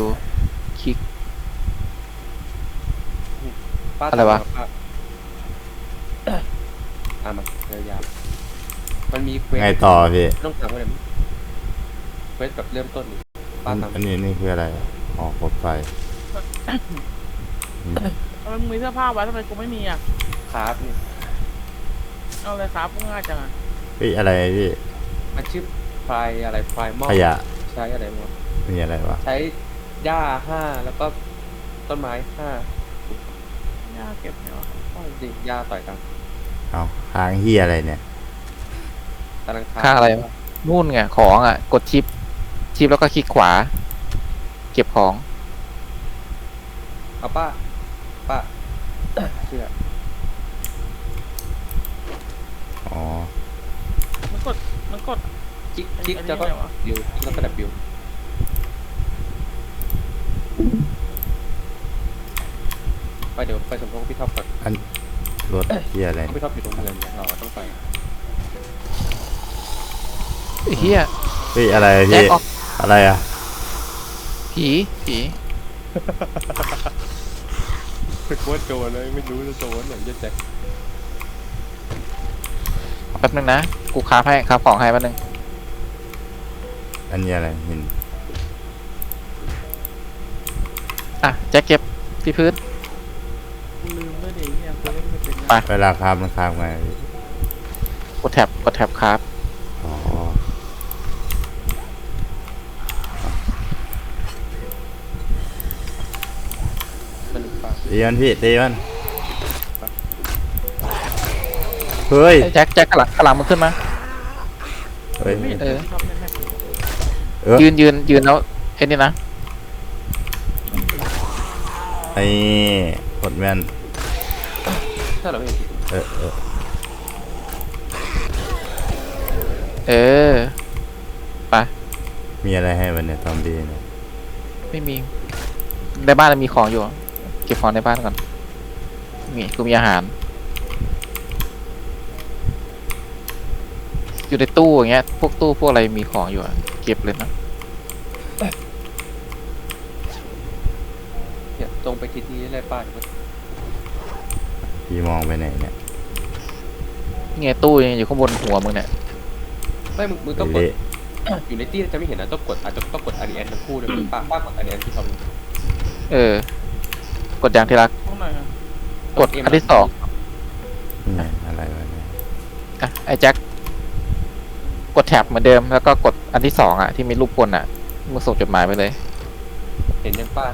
W คลิก ป้าอะไรวะทำป้าอ่ามาเยาวๆมันมีเควสไงต่อพี่ไม่ต้องถามว่าอะไรมั้ยเควสแบบเริ่มต้นนี่ป้าทำอันนี้นี่คืออะไรอ๋อกดไฟอืมทำไมมึงมีเสื้อผ้าไว้ทำไมกูไม่มีอะ คราฟนี่เอาเลยครับง่ายจังอะเฮ้ยอะไรพี่มันชื่อไฟอะไรไฟมอขยะใช้อะไรมั้ง มีอะไรวะใช้หญ้าห้าแล้วก็ต้นไม้ห้าย่าเก็บเนี่ยวะจริงหญ้าต่อยกันเอาค้างเฮียอะไรเนี่ย กำลังค่าอะไรวะนู่นไงของอะ กดชิป ชิปแล้วก็คลิกขวา เก็บของ เอาป้าป้าเชื่ออ๋อ มันกด มันกดคลิกคลิกอันนี้แล้วก็ไงวะ บิวแล้วก็ดับบิว ไปเดี๋ยวไปสมทบพี่ท็อปก่อนอันรถเฮียอะไรเพราะพี่ท็อปอยู่ตรงเมืองเราต้องไปไอ้เฮียเฮ้ยอะไรแจ็พี่คออกอะไรอะผีผีเป็นโคตรโจรเลยไม่รู้จะโจรไหนจะแจ็คแป๊บนึงนะ กูคราฟให้คราฟของให้แป๊บนึงอันนี้อะไรหิน อะแจ็คเก็บที่พื้น กูลืมด้วยดิเนี่ยกูเล่นไม่เป็นไปนะเวลาคาบมันคาบไงพี่กดแท็บกดแท็บคราฟอ๋อมันปาตีมันพี่ตีมันเฮ้ยไอ้แจ็คแจ็คกระหลังกระหลังมึงขึ้นมา เฮ้ยไม่เห็นเออชอบเล่นแม่งเออยืนยืนยืนแล้วไอ้นี่นะ ไอ้กดแม่นถ้าเราไม่เห็นผิดเออเออเออไปมีอะไรให้มันเนี่ยทำดีเนี่ยไม่มีในบ้านมีของอยู่ เก็บของในบ้านก่อนมีกูมีอาหาร อยู่ในตู้อย่างเงี้ยพวกตู้พวกอะไรมีของอยู่อะเก็บเลยนะ เนี่ยตรง ไปทิศนี้เลยป้าเดี๋ยวมันพี่มองไปไหนเนี่ยนี่ไงตู้ยังอยู่ข้างบนหัวมึงเนี่ยไม่มึงมึงต้องกดเละอยู่ในตี้จะไม่เห็นนะต้องกดอาจจะต้องกดอารีแอนทั้งคู่เลยป้าป้ากดอารีแอนที่ทำเออ กดอย่างที่รักตรงไหนอะกดอันที่สองนี่อะไรวะเนี่ยอะไอ้แจ็คกดแท็บเหมือนเดิมแล้วก็กดอันที่สองอะที่มีรูปคนอะมึงส่งจดหมายไปเลย เห็นยังป้า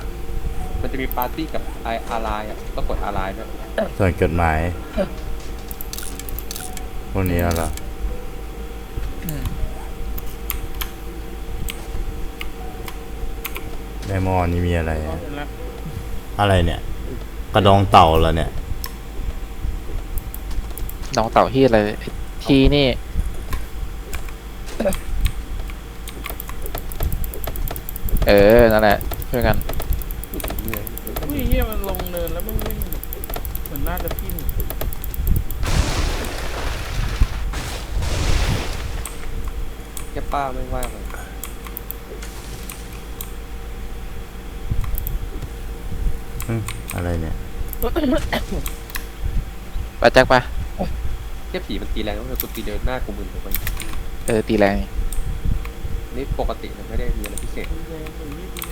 มันจะมีปาร์ตี้กับไออาร์ไลน์อะต้องกดอาร์ไลน์ด้วยส่วนจดหมายพวกนี้เหรอในหม้อนี้มีอะไรอ๋ออะเห็นแล้วอะไรเนี่ย กระดองเต่าเหรอเนี่ย น้องเต่าที่อะไรไอ้ทีนี่ เออ นั่นแหละช่วยกัน เหนื่อย อุ้ยเฮียมันลงเนิน แล้วมันวิ่งเหมือนน่าจะพิ้นแค่ป้าไม่ว่าเลยอืมอะไรเนี่ยไปแจ็คไปแค่ผีมันตีแรงแล้วเลยกูตีเดินหน้ากูมึนไปเออตีแรง นี่ปกติมันไม่ได้มีอะไรพิเศษ แรงอย่างนี้ดี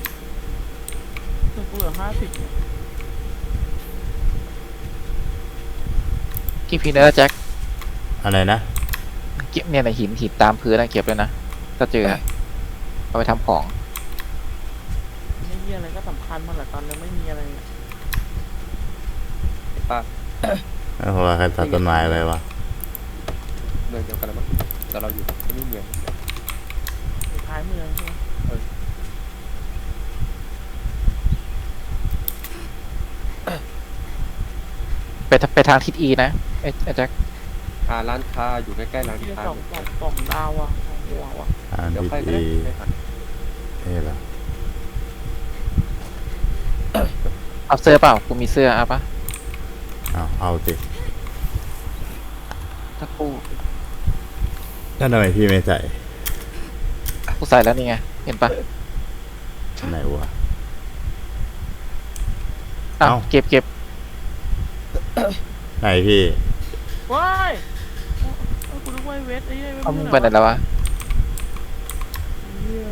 แต่กูเหลือห้าสิบเนี่ย กี่พีเนอร์แจ็คอะไรนะเก็บเนี่ยในะหินหินตามพื้นนะเก็บเลยนะถ้าเจออะเอาไปทำของไม่มีอะไรก็สำคัญมันแหละตอนยังไม่มีอะไรเนี่ยป้าไม่เพราะว่าใครตัดต้นไม้ไปวะเมืองเดียวกันแล้วมั้งแต่เราอยู่ที่นี่เมืองอยู่ท้ายเมืองใช่ไหม ไปทางไปทางทิศอีนะไอ้ไอ้แจ็คอ่าร้านค้าอยู่ใกล้ๆร้านที่ค้าสองสองสองดาวอะสองหัวอะอ่านเดี๋ยวพิใครก็ธีได้ไปหาเอ๊ะเหรอเอาเสื้อเปล่ากูมีเสื้อเอาปะเอาเอาสิถ้ากูแล้วทำไมพี่ไม่ใส่กูใส่แล้วนี่ไงเห็นปะชไหนวะ อ้าวเอ้าเก็บเก็บ ไหนพี่ ว้ายเอากูนึกว่าไอ้เวทไอ้เหี้ยเวทเอามึงไปไหนแล้ววะ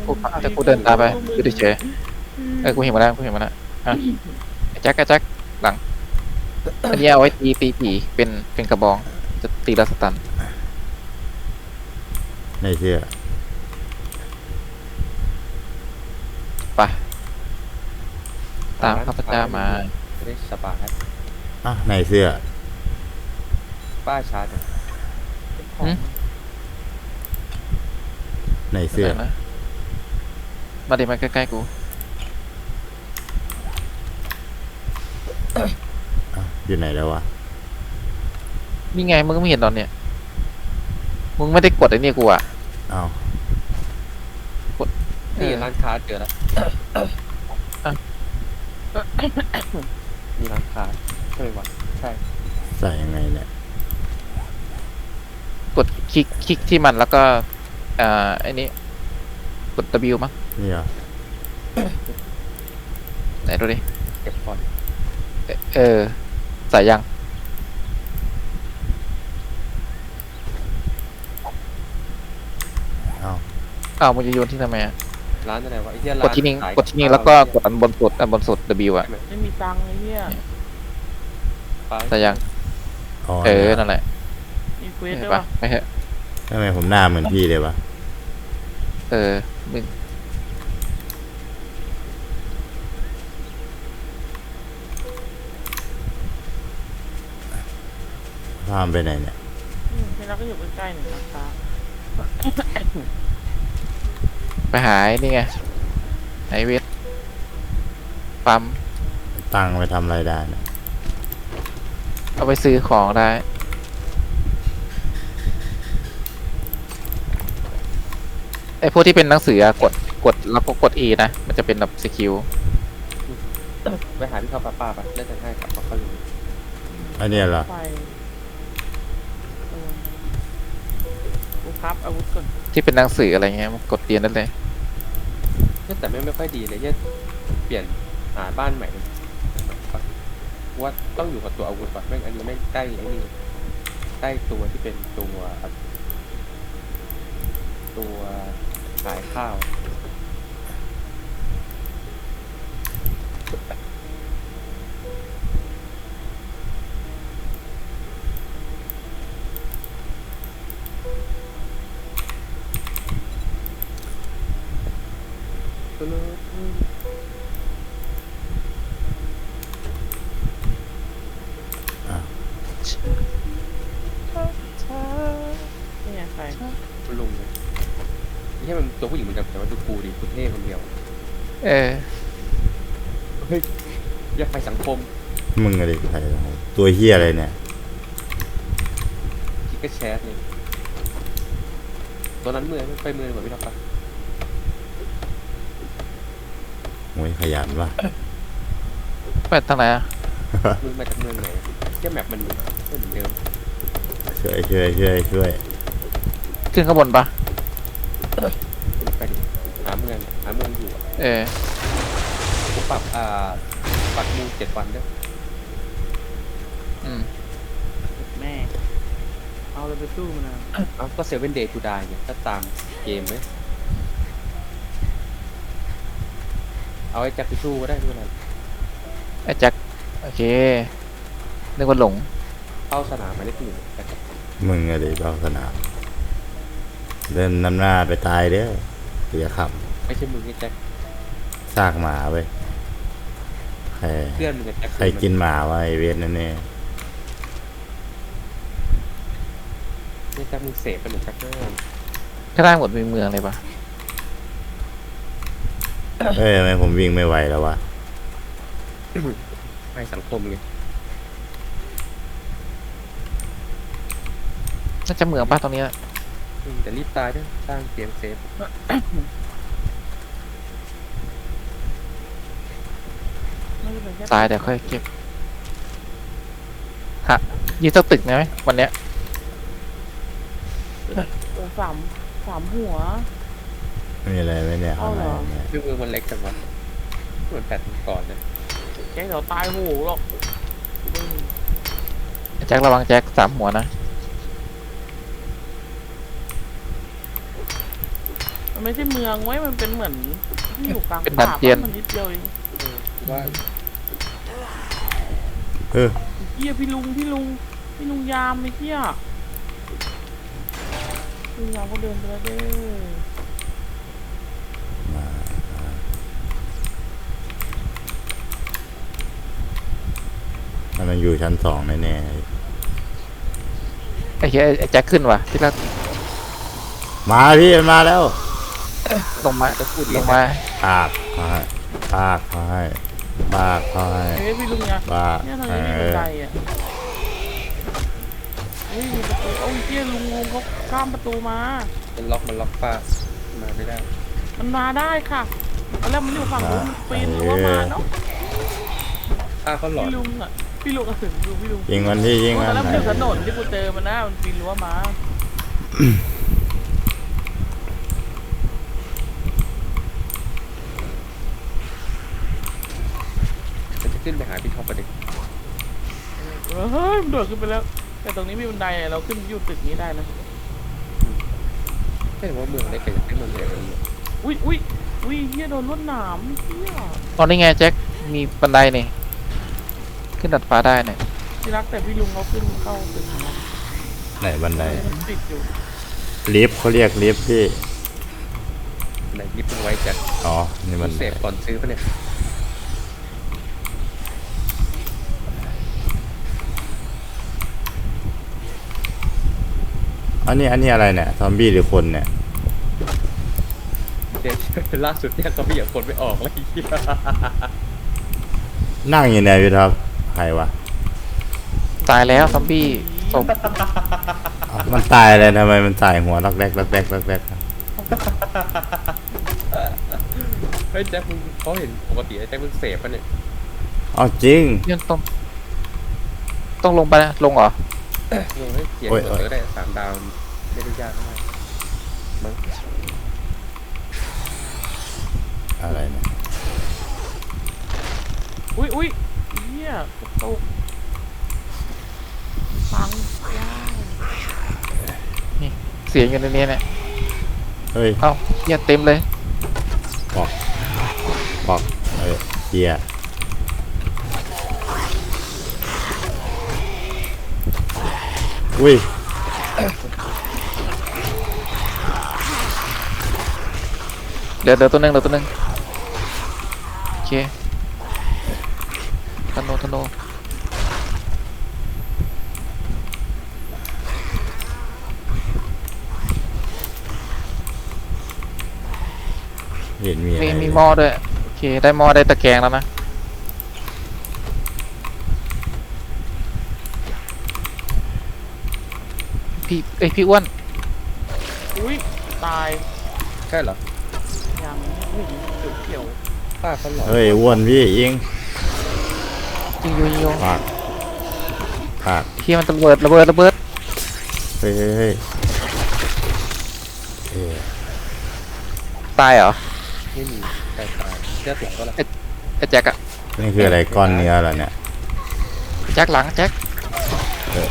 กูแต่กูเดินตามไปกูเฉยเออกูเห็นมาแล้วกูเห็นมาแล้วอะไอ้แจ็คไอ้แจ็คหลังอันนี้เอาไว้ตีตีผีเป็นเป็นกระบองจะตีแล้วสตันในเสื้อไปตามข้าพเจ้ามาจะได้สบาย อะในเสื้อ ป้าชาร์จเนี่ยหืมในเสื้อดี๋ยวนะมาดิมาใกล้ๆกูอะอยู่ไหนแล้ววะ นี่ไงมึงก็ไม่เห็นตอนเนี้ย มึงไม่ได้กดไอ้นี่กูอะอ้าวนี่เออร้านค้าเจอแล้วอะมีร้านค้า ใช่ไหมวะใช่ ใส่ยังไงเนี่ย กดคลิกคลิกที่มันแล้วก็อ่าไอ้นี่กด W มั้งนี่เหรอไหนดูดิเก็บพอร์ตเอเออใส่ยังอ้าวอ้าวมึงจะโยนที่ทำไมอะร้านอะไรวะไอ้เหี้ยกร้าดนที่นี่ขายกดที่นี่บแล้วก็ข้ากดอันบนสุดอันบนสุด W อะไม่มีตังค์ไอ้เหี้ย ป้าใส่ยัง อ๋อเออเนี่ยนั่นแหละมีเควสเห็ด้นวยปะปะไปเถอะทำไมผมหน้าเหมือนพี่เลยวะเออมึงพามไปไหนเนี่ยอืมที่รักก็อยู่ใกล้ๆหนึ่งนะคะไปหาไอ้นี่ไงไอเวทปั๊มตังค์ไปทำอะไรได้เนี่ย เอาไปซื้อของได้ ไอพวกที่เป็นหนังสืออะกดกดแล้วก็กด E นะ มันจะเป็นแบบสกิลไปหาพี่เข้าป้าป้าไปเล่นกันให้กับเขาอยู่อันเนี้ยเหรอไปเออกูครับอาวุธก่อนที่เป็นหนังสืออะไรเงี้ยมันกดเรียนได้เลยแต่ไม่ไม่ค่อยดีเลยเนี่ยเปลี่ยนหาบ้านใหม่เลย ว่าต้องอยู่กับตัวอาวุธก่อนไม่งั้นอันนี้ไม่ใกล้ไอ้นี่ใกล้ตัวที่เป็นตัวตัวขายข้าว นี่ไงใครคุณลุงเลยไม่ใช่มันตัวผู้หญิงเหมือนกันแต่ว่าดูกูดิกูเท่คนเดียวเอออยากไปสังคมมึงอะไรใครตัวเฮียอะไรเนี่ย คิดก็แชทเลยตัวนั้นเมื่อยไปเมื่อยกว่าพี่ท็อปปะโอ้ยขยันวะไปทางไหนอะมึงมาจากเมืองไหน แค่แมปมันไม่เหมือนเดิมช่วยช่วยช่วยช่วยขึ้นข้างบนปะไปดิหาเมืองหาเมืองอยู่อะเออกูปรับอ่าปรับมูเจ็ดวันด้วยอืมแม่ เอาเลยไปสู้มันนะเอ้าก็เซเว่นเดย์ทูดายเนี่ยก็ตามเกมเลยเอาไอ้แจ็คไปสู้ก็ได้ไม่เป็นไรไอ้แจ็คโอเค นึกว่าหลงเข้าสนามหมายเลขหนึ่งแต่มึงอะไรเบ้าสนาม เดินนำหน้าไปตายเด้อเสียขับไม่ใช่มึงไอ้แจ็คซากหมาไปใครเพื่อนมึงไอ้แจ็คใครกินหมาวะไอเวทนั่นเนี่ยไอ้แจ็คมึงเสพไปเหมือนแจ็คเนอร์ข้างล่างหมดมีเมืองเลยปะเอ้ยทำไมผมวิ่งไม่ไหวแล้ววะไปสังคมเล น่าจะเมืองปะตรงเนี้ยอืมแต่รีบตายด้วยสร้างเกมเซฟไม่ได้เป็นแค่ตายเดี๋ยวค่อยเก็บฮะยืดสักตึกนะไหมวันเนี้ยเออสามสามหัว มีอะไรไหมเนี่ยเอาเหรออะไรเนี่ยคือเมืองมันเล็กจังวะเหมือนแปดก่อนนะแจ็คเดี๋ยวตายโหงหรอกอืมแจ็คระวังแจ็คสามหัวนะ มัน ไม่ใช่เมืองไว้ยมันเป็นเหมือนที่อยู่กลางเป็นดันป่าเจียน มันนิดเดียวเองว่าเออเฮียพี่ลุงพี่ลุงพี่ลุงยามไอ้เฮียลุงยามก็เดินไปแล้วเด้อมามันมันอยู่ชั้นสองแน่ไอ้เหี้ยไอ้แจ็คขึ้นว่ะที่รักๆมาพี่มันมาแล้ว ลงมาลงมาปากมาให้ปากมาให้ปากมาให้เฮ้ยพี่ลุงยามปากเนี่ยทางเอนี้มีบันอไดอะเฮ้ยมีประตูเอ้าเฮียลุงลุงเขาข้ามประตูมามันล็อกมันล็อกป้ามาไม่ได้ มันมาได้ค่ะตอนแรกมันอยู่ฝั่งนู้นมันปีนรั้วมาเนาะป้าเขาหลอนพี่ลุงอะพี่ลุงอะถึงลุงพี่ลุงยิงมันพี่ยิงตมัอนนแรกมันอยู่ถนนที่กูเจอมันนะมันปีนรั้วมา มันจะ ขึ้นไปหาพี่ท็อปประเด็นเฮ้ยมันโดดขึ้นไปแล้ว แต่ตรงนี้มีบันไดอะเราขึ้นอยู่ตึกนี้ได้นะไม่รู้ว่าเมืองเล็กกับเมืองใหญ่กันเลยอุ้ยอุ้ยอุ้ยเฮียโดนรถหนามเฮียตอนนี้ไงแจ็ค มีบันไดนี่ ขึ้นดัดฟ้าได้เนี่ยที่รักแต่พี่ลุงเขาขึ้นเข้าตึกนะไหนบันไดมันติดอยู่ลิฟต์เขาเรียกลิฟต์พี่ไหนยิบมันไว้จากอ๋อนี่มันเสพก่อนซื้อปะเนี่ย อันนี้อันนี้อะไรเนี่ยซอมบี้หรือคนเนี่ยเดี๋ยวล่าสุดเนี่ยเขาไม่อยากคนไม่ออกเลยไอ้เหี้ยนั่งอยู่ไหนพี่ท็อปใครวะตายแล้วซอมบี้ศพอ้าวมันตายเลยทำไมมันตายหัวลักแรกลักแรกลักแรกเฮ้ยแจ็คมึงเขาเห็นปกติไอ้แจ็คมึงเสพปะเนี่ยอ๋อจริง ยังต้อง ต้องลงไปนะลงเหรอ เออเฮ้ยเขียนโอ้ยหมดเลยก็ได้สามดาวไม่ได้ยากมากมั้งอะไรเนี่ยอุ้ยอุ้ยเฮียกระตกฟังว้าวเสียงอยู่ในนี้เนี่ยเฮ้ยเอ้าเหี้ยเต็มเลย บอกบอกเอ้ยเฮีย อุ้ยเดี๋ยวเดี๋ยวตัวหนึงเดี๋ยวตัวหนึงโอเคธนูธนูเห็นมีอะไรมีมีหม้อด้วย โอเค ได้หม้อได้ตะแกรงแล้วนะ พี่เอ้ยพี่อ้วน อุ้ยตายใช่เหรอยังไม่เห็นเขียวป้าเขาหลอนเฮ้ยอ้วนพี่ยิงยิงอยู่ยิงอยู่ปากปากเฮียมันระเบิดระเบิดระเบิดเฮ้ยเฮ้ยเฮ้ยเอ้ยตายเหรอไม่มีใครตายเลือดหลังก็ละไอ้แจ็คอะนี่คืออะไรก้อนเนื้อเหรอเนี่ยแจ็คหลังแจ็คเฮ้ย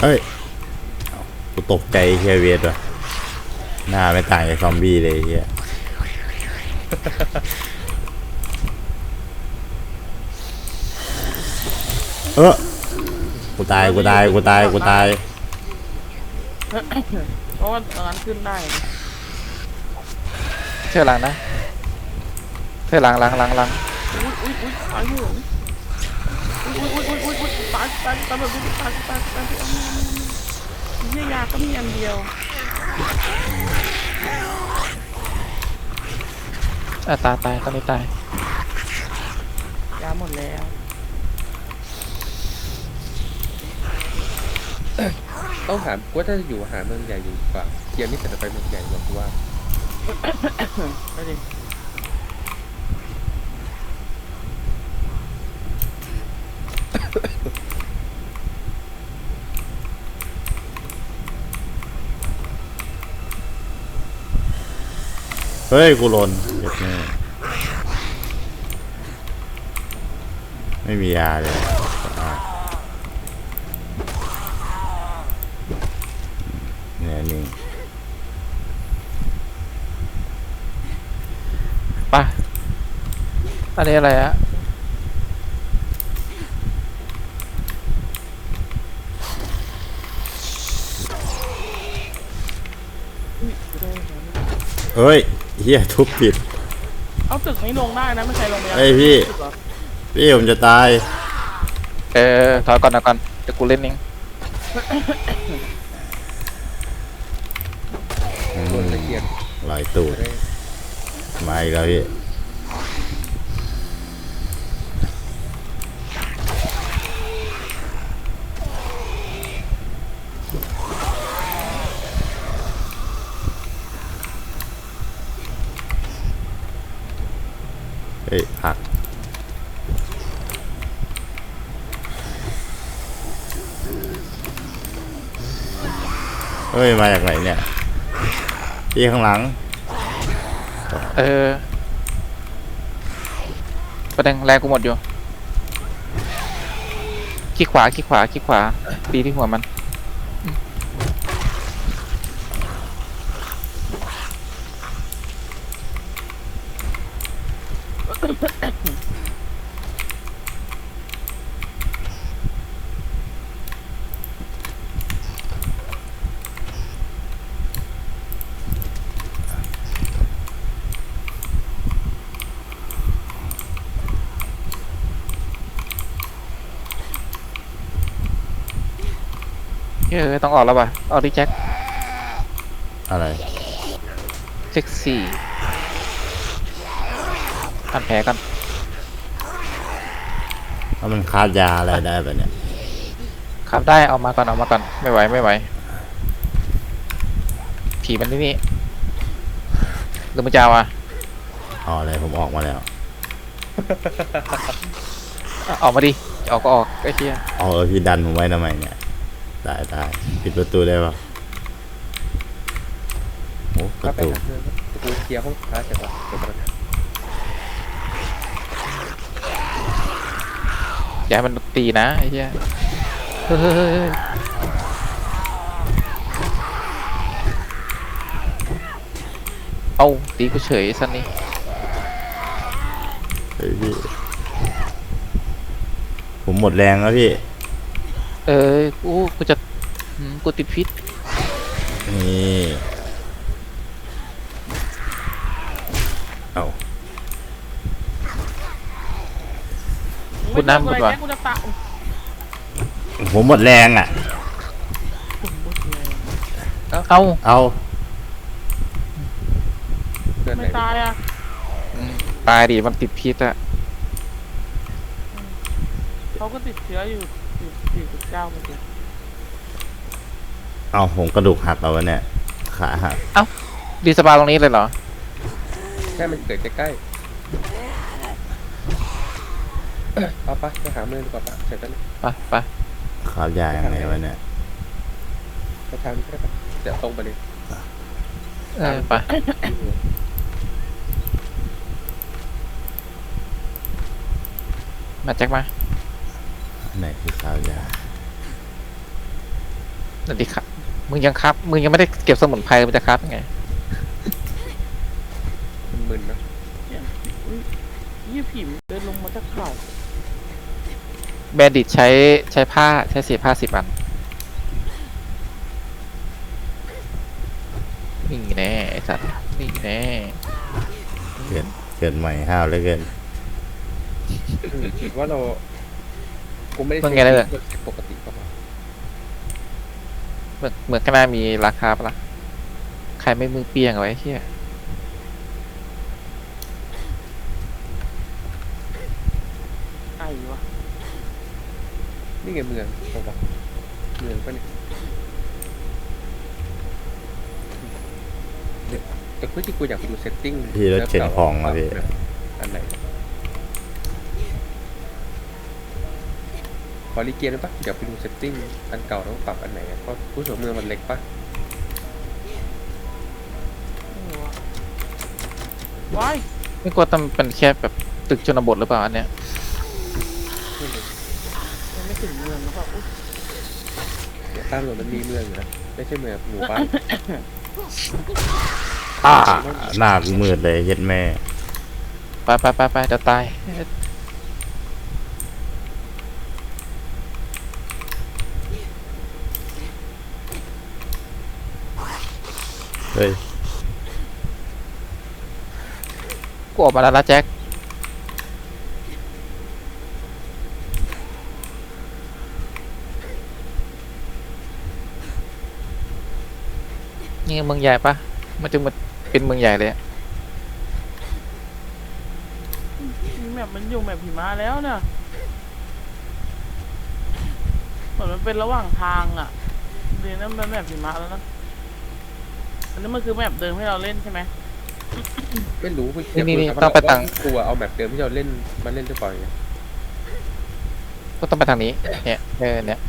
เอ้า กูตกใจเฮียเวทว่ะหน้าไม่ต่างจากซอมบี้เลยไอ้เฮียเออกูตายกูตายกูตายกูตาย เพราะว่าตอนนั้นขึ้นได้เชื่อหลังนะเชื่อหลังหลังหลังหลังอุ้ยอุ้ยอุ้ยตายเหรออุ้ยอุ้ยอุ้ยอุ้ยอุ้ยตายตายตายแบบนี้ตายตายตาย ตายเอาเฮียยาก็มีอันเดียวอะตายตายตอนนี้ตาย ยาหมดแล้ว ต้องหาว่าถ้าจะอยู่หาเมืองใหญ่อยู่กว่าเกียร์นี่จะไปเมืองใหญ่กว่ากูว่าไปดิ เฮ้ย กูหล่นเจ็บแน่ไม่มียาเลยอะเนี่ยนี่ป่ะอันนี้อะไรอะเฮ้ย เฮียทุบผิด เอาตึกนี้ลงได้นะไม่ใช่ลงไปเฮ้ยพี่ ตึกเหรอพี่ผมจะตาย เออถอยก่อนถอยก่อนเดี๋ยวกูเล่นเองอืโดนมตะเกียบลอยตูดจะได้มาอีกแล้วพี่ เฮ้ยผักเฮ้ย มาจากไหนเนี่ยพี่ข้างหลัง เออประเด็นแรงกูหมดอยู่ขี้ขวาขี้ขวาขี้ขวาตีที่หัวมัน เออต้องออกแล้วป่ะออกดิแจ็คอะไรเซ็กซี่พันแผลกันถ้ามันคาดยาอะไรได้ปะเนี่ยขับได้เอามาก่อนเอามาก่อนไม่ไหวไม่ไหวผีมันที่นี่หรือมันจะเอาอะอ๋ออะไรผมออกมาแล้วอะออกมาดิจะออกก็ออกไอ้เชี่ยอ๋อเออพี่ดันผมไว้ทำไมเนี่ย ได้ได้ปิดประตูได้ปะโอ้ปก็ระไปตู หาเพื่อนแต่กูเคลียร์ห้องค้าเสร็จแล้วเดี๋ยวมันอย่าให้มันตีนะไอ้เชี่ยเฮ้ยเฮ้ยเฮ้ยเฮ้ยเอาตีกูเฉยสันนี่เฮ้ยพี่ ผมหมดแรงแล้วพี่ เออกูกูจะอืมกูติดพิษนี่เอาคุณน้ำกูคุณจะวะกูจะตะผมหมดแรงอะ เอาเอาเพื่อนไหนไม่ตายอะอืมตายดิมันติดพิษอะเขาก็ติดเชื้ออยู่อยู่ สี่สิบเก้าเมื่อกี้เอาผมกระดูกหักเอาวะเนี่ย ขาหักรีสปาตรงนี้เลยเหรอ แค่มันเกิดใกล้ๆเอาปะไปหาเมืองดีกว่าปะเสร็จแล้วนี่ไปไปขาบยายังไงวะเนี่ยไปทางนี้ก็ได้ปะเดี๋ยวตรงไปเลยเออไป มาแจ็คมา ไหนคือขาบยานั่นดิครับ มึงยังครับ มึงยังไม่ได้เก็บสมุนไพรมึงจะครับยังไงมันมึนๆเนอะยี่ผีมนเดินลงมาจากเขาแบนดิตใช้ใช้ผ้าใช้เศษผ้าสิบอันนี่แน่ไอ้สัตว์นี่แน่เกิดเกิดใหม่ห้าวเหลือเกินอืมคิดว่าเรา กูไม่ได้มึงไงเลยใช้ปกติก็พอเหมือนเหมือนข้างหน้ามีราคาปะล่ะใครไม่มือเปียงเอาไว้เฮียไอ้วะนี่ไงเมืองเอาวะเมืองปะเนี่ยเดี๋ยวแต่กูที่กูอยากไปดูเซตติ้งพี่รถเข็นของอะพี่อันไหนข อรีเกียร์ได้ปะอยากไปดูเซตติ้งอันเก่าต้องปรับอันไหนอะเพราะผู้สวเมืองมันเล็กปะไม่รู้วะว้ายไม่กลัวต้องเป็นแค่แบบตึกชนบทหรือเปล่าอันเนี้ยไม่รู้ยังไม่ถึงเมืองหรือเปล่าอุ๊ยเดี๋ยวตั้งหลวมันมีเมืองอยู่นะไม่ใช่เมืองหมู่บ้านอ้าหน้ากูมืดเลยเย็ดแม่ ไปไปไปไปจะตาย เฮ้ยกูออกมาแล้วนะแจ็คนี่เมืองใหญ่ปะมันจึงมันเป็นเมืองใหญ่เลยอะนี่แมปมันอยู่แมปหิมะแล้วเนี่ยเหมือนมันเป็นระหว่างทางอะเดี๋ยวนั้นมันแมปหิมะแล้วนะ อันนี้มันคือแมปเดิมให้เราเล่นใช่ไหมไม่รู้ไม่นี่นี่นี่ยากรู้ต้องไปตังว่าตัวเอาแมปเดิมที่เราเล่นมาเล่นหรือเปล่าเนี่ยก็ต้องไปทางนี้ เนี่ยเออเนี่ย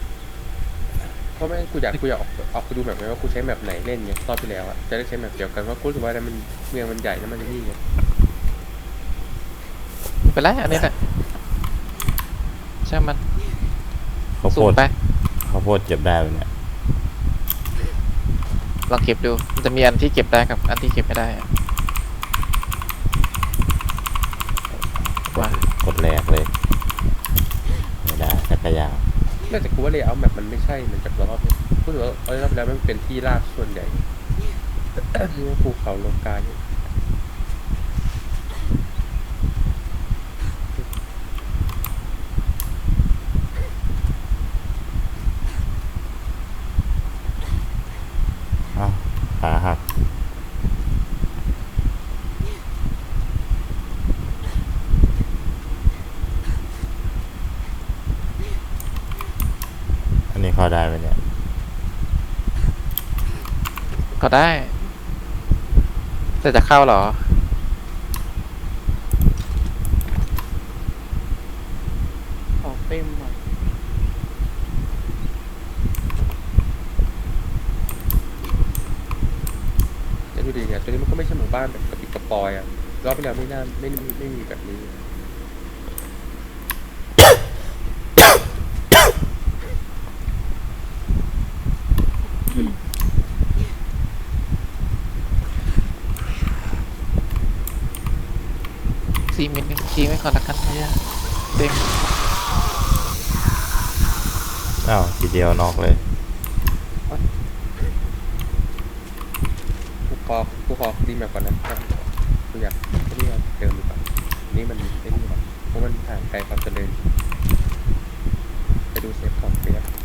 เพราะไม่งั้นกูอยากกูอยากออกออกไปดูแมปไงว่ากูใช้แมปไหนเล่นไงรอบที่แล้วอะจะได้ใช้แมปเดียวกันเพราะกูรู้สึกว่ามันเมืองมันใหญ่แล้วมันนี่ไงไม่เป็นไรอันนี้แหละช่างมันข้าวโพสูดงไปข้าวโพดเก็บได้ปะเนี่ย ลองเก็บดู มันจะมีอันที่เก็บได้กับอันที่เก็บไม่ได้อะว่ากดแรกเลยไม่ได้จักรยานนอกจากกูว่าเลยเอาแมปมันไม่ใช่เหมือนกับรอบนี้กูรู้สึกว่าเอารอบที่แล้วมันเป็นที่ราบส่วนใหญ่ นี่ว่าภูเขาโลกาอยู่ เอ้าขาหัก อันนี้เข้า ได้ไหมเนี่ย ก็ได้ แต่จะเข้าเหรอ ของเต็มอะแต่ดูดิเนี่ยตัวนี้มันก็ไม่ใช่หมู่บ้านแบบกระปิดกระปอยอะรอบที่แล้วไม่น่าไม่ไม่ไม่มีแบบนี้ สี่มิลหนึ่งทีไม่ก่อนละกันเนี่ยเต็มอ้าวทีเดียวนอกเลยกูขอกูขอดีแมปก่อนนะกูอยากไอ้นี่เอาเดิมดีกว่านี่มันไอ้นี่หรอเพราะมันห่างไกลความเจริญไปดูเซฟของเปียกค